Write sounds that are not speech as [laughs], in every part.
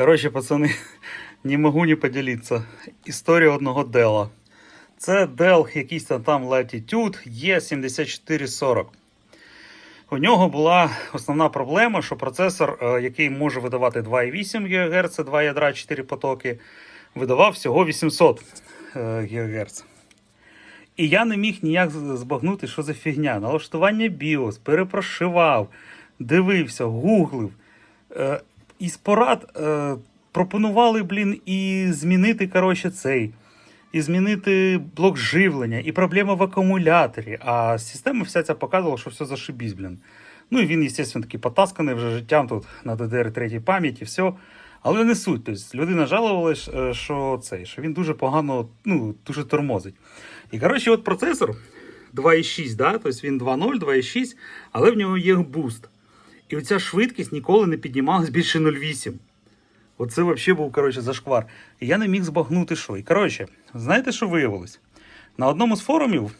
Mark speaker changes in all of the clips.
Speaker 1: Коротше, пацани, [laughs] не можу не поділитися. Історія одного Дела. Це Dell якийсь там Latitude E7440. У нього була основна проблема, що процесор, е, який може видавати 2,8 ГГц, 2 ядра, 4 потоки, видавав всього 800 е, ГГц. І я не міг ніяк збагнути, що за фігня. Налаштування BIOS, перепрошивав, дивився, гуглив. Із порад е, пропонували, блін, і змінити коротше, цей, і змінити блок живлення, і проблема в акумуляторі. А система вся ця показувала, що все зашибісь, блін. Ну і він, звісно, такий потасканий вже життям тут на DDR3 пам'яті, все. Але не суть. Тобто, людина жалувалась, е, що цей, що він дуже погано, ну, дуже тормозить. І коротше, от процесор 2,6, да? тобто він 2.0, 2,6, але в нього є буст. І оця швидкість ніколи не піднімалась більше 0,8. Оце взагалі був коротше, зашквар. І я не міг збагнути, що. І коротше, знаєте, що виявилось? На одному з форумів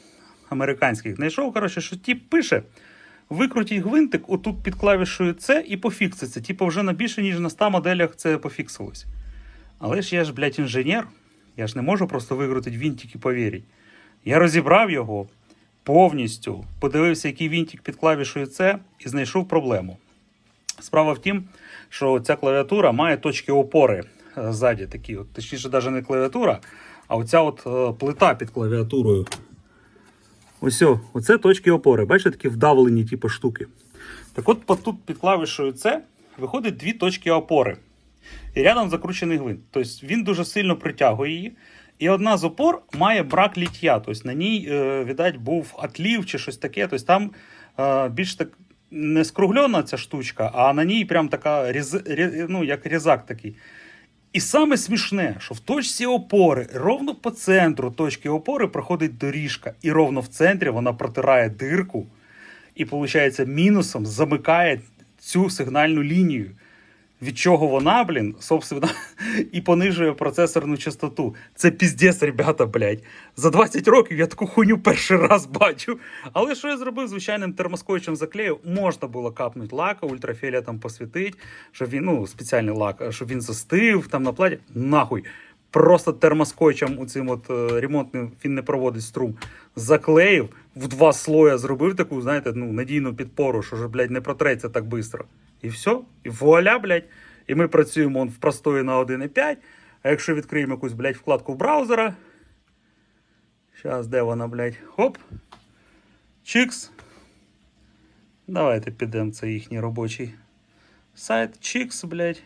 Speaker 1: американських знайшов, коротше, що тип пише: викрутіть гвинтик отут під клавішою C і пофікситься. Типу, вже на більше, ніж на 100 моделях це пофіксилось. Але ж я ж, блядь, інженер. Я ж не можу просто викрутити вінтик і повірити. Я розібрав його повністю, подивився, який вінтик під клавішою C, і знайшов проблему. Справа в тім, що ця клавіатура має точки опори е, ззаді такі. От, точніше, навіть не клавіатура, а оця от е, плита під клавіатурою. Ось, оце точки опори. Бачите, такі вдавлені типу, штуки. Так от тут під клавішою C виходить дві точки опори. І рядом закручений гвинт. Тобто він дуже сильно притягує її. І одна з опор має брак ліття. Тобто на ній, е, видать, був отлів чи щось таке. Тобто там е, більш так не скруглена ця штучка, а на ній прям така різ, рі- ну, як різак такий. І саме смішне, що в точці опори, ровно по центру точки опори проходить доріжка, і ровно в центрі вона протирає дирку і, виходить, мінусом замикає цю сигнальну лінію. Від чого вона, блін, собственно, [laughs] і понижує процесорну частоту. Це піздець, ребята, блядь. За 20 років я таку хуйню перший раз бачу. Але що я зробив звичайним термоскотчем заклеїв? Можна було капнути лака, ультрафіолетом посвітити, щоб він, ну, спеціальний лак, щоб він застив там на платі. Нахуй. Просто термоскотчем у цим от е, ремонтним він не проводить струм. Заклеїв, в два слоя зробив таку, знаєте, ну, надійну підпору, що ж, блядь, не протреться так швидко. І все, і вуаля, блядь. І ми працюємо в простої на 1.5. А якщо відкриємо якусь, блядь, вкладку браузера. Зараз, де вона, блядь? Хоп. Чикс. Давайте підемо, це їхній робочий сайт. Чикс, блядь.